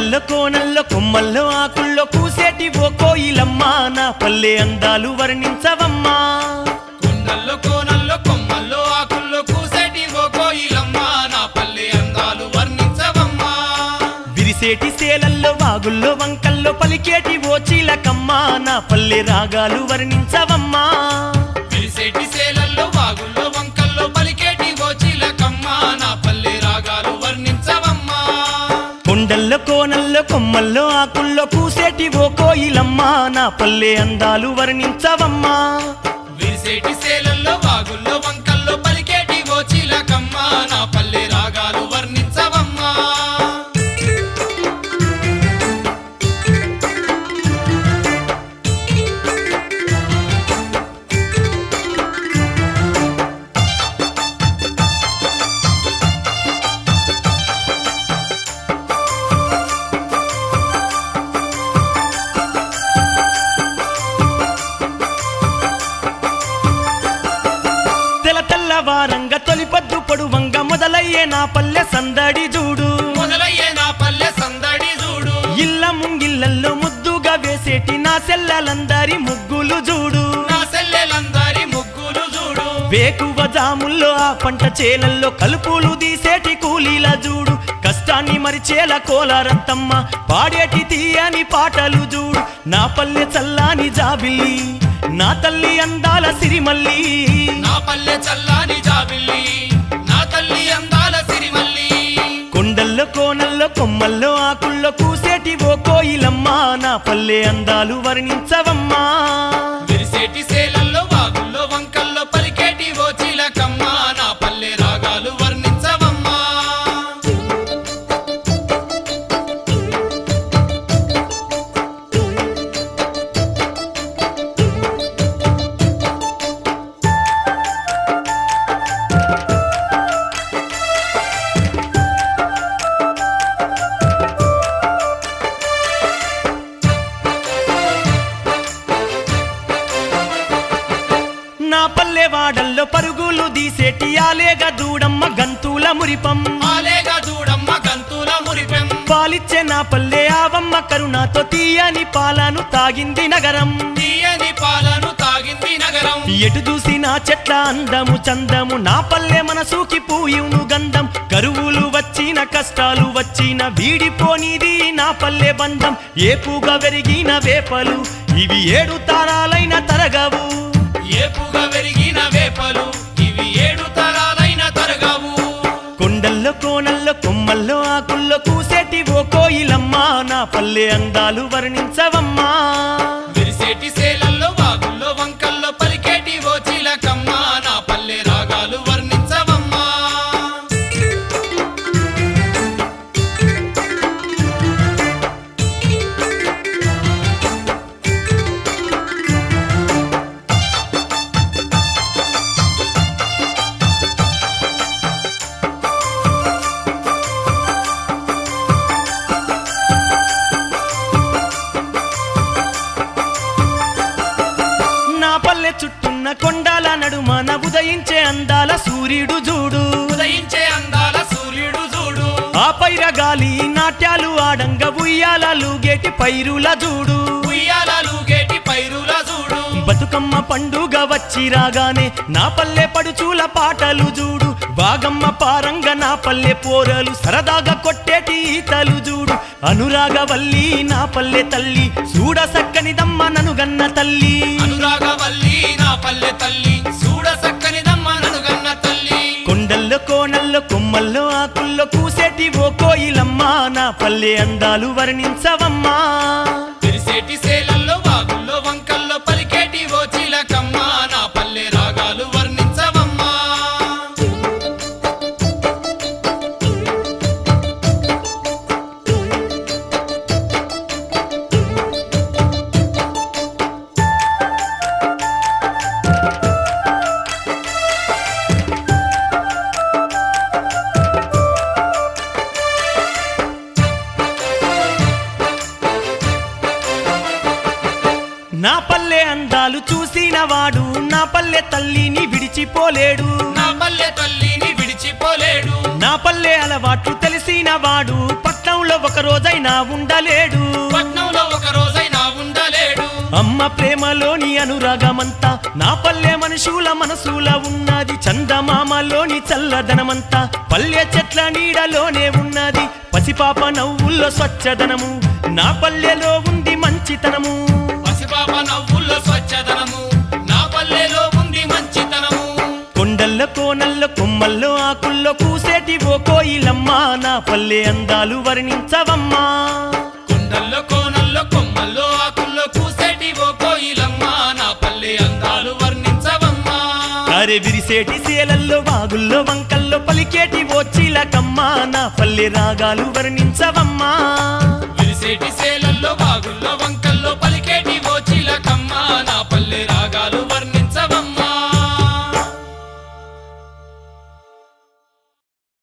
కొండల్లో కోనల్లో కొమ్మల్లో ఆకుల్లో కూసేటి ఓ కోయిలమ్మ. నా పల్లె అందాలు వర్ణించవమ్మా. కొమ్మల్లో ఆకుల్లో కూసేటి అందాలు వర్ణించవమ్మా. విరిసేటి సేలల్లో వాగుల్లో వంకల్లో పలికేటి ఓ చీలకమ్మా. నా పల్లె రాగాలు వర్ణించవమ్మా. విరిసేటి సేల కోనల్లో ఆకుల్లో కూసేటి ఓ కోయిలమ్మ. నా పల్లె అందాలు వర్ణించవమ్మా. విరిసేటి సేలల్లో వాగుల్లో మొదలయ్యే నా పల్లె సందడి చూడు. మొదలయ్యే నా పల్లె సందడి చూడు. ఇళ్ళ ముంగిళ్ళల్లో ముద్దుగా వేసేటి నా సెల్లలందరి ముగ్గులు చూడు. నా సెల్లెలందరి ముగ్గులు చూడు. వేకువ జాముల్లో ఆ పంట చేలల్లో కలుపులు తీసేటి కూలీల చూడు. కష్టాన్ని మరిచేల కోలారత్తమ్మ పాడేటి తీయని పాటలు చూడు. నా పల్లె చల్లాని జాబిల్లి నా తల్లి అందాల సిరిమల్లి. నా పల్లె చల్లాని జాబిల్లి నా తల్లి అందాల కోనల్లో కొమ్మల్లో ఆకుల్లో కూసేటి ఓ కోయిలమ్మా. నా పల్లె అందాలు వర్ణించవమ్మా. విరిసేటి సేలల్లో నా పల్లె వాడల్లో పరుగులు తీసేటి ఆలేగా దూడమ్మ గంతుల మురిపం. ఆలేగా చూడమ్మ గంతుల మురిపెం. పాలిచ్చే నా పల్లె ఆవమ్మ కరుణాతో తీయని పాలను తాగింది నగరం. తీయని పాలను తాగింది నగరం. ఎటు చూసి నా చెట్ల అందము చందము నా పల్లె మనసుకి పూయును గంధం. కరువులు వచ్చిన కష్టాలు వచ్చిన వీడిపోనిది నా పల్లె బంధం. ఏపుగా వెరిగిన వేపలు ఇవి ఏడు తారాలైన తరగవు. ఏపుగా వెరిగిన వేపలు ఇవి ఏడు తరాలైన తరగవు. కొండల్లో కోనల్లో కొమ్మల్లో ఆకుల్లో కూసేటి ఓ కోయిలమ్మ. నా పల్లె అందాలు వర్ణించవమ్మా. విరిసేటి సేలల్లో చుట్టున్న కొండాల నడుమన ఉదయించే అందాల సూర్యుడు చూడు. ఉదయించే అందాల సూర్యుడు చూడు. ఆ పైర గాలి నాట్యాలు ఆడంగ ఉయ్యాలలు గేటి పైరుల చూడు. ఉయ్యాలలు గేటి పైరుల చూడు. బతుకమ్మ పండుగ వచ్చి రాగానే నా పల్లె పడుచూల పాటలు చూడు. బాగమ్మ పారంగ నా పల్లె పోరలు సరదాగా కొట్టేటి ఈతలు చూడు. అనురాగవల్లి నా పల్లె తల్లి చూడ సక్కనిదమ్మ ననుగన్న తల్లి. అనురాగవల్లి నా తల్లి. చూడ సక్కనిదమ్మ ననుగన్న తల్లి. కొండల్లో కోనల్లో కొమ్మల్లో ఆకుల్లో కూసేటి ఓ కోయిలమ్మ. నా పల్లె అందాలు వర్ణించవమ్మా. నా పల్లె అందాలు చూసిన వాడు నా పల్లె తల్లిని విడిచిపోలేడు. నా పల్లె తల్లిని విడిచిపోలేడు. నా పల్లె అలవాట్లు తెలిసిన వాడు పట్నంలో ఒక రోజైనా ఉండలేడు. పట్నంలో ఒక రోజైనా ఉండలేడు. అమ్మ ప్రేమలోని అనురాగమంతా నా పల్లె మనుషుల మనసుల ఉన్నది చందమామలోని చల్లదనమంతా పల్లె చెట్ల నీడలోనే ఉన్నది పసిపాప నవ్వుల్లో స్వచ్ఛదనము నా పల్లెలో ఉంది మంచితనము. స్వచ్ఛదనము. నా పల్లెలో ఉంది మంచితనము. కొండల్లో కోనల్లో కొమ్మల్లో ఆకుల్లో కూసేటి ఓ కోయిలమ్మ. నా పల్లె అందాలు వర్ణించవమ్మా. కొండల్లో కోనల్లో కొమ్మల్లో ఆకుల్లో కూసేటి ఓ కోయిలమ్మ. నా పల్లె అందాలు వర్ణించవమ్మా. అరే విరిసేటి సేలల్లో వాగుల్లో వంకల్లో పలికేటి ఓ చిలకమ్మ. నా పల్లె రాగాలు వర్ణించవమ్మా. విరిసేటి సేలల్లో బాగుల్లో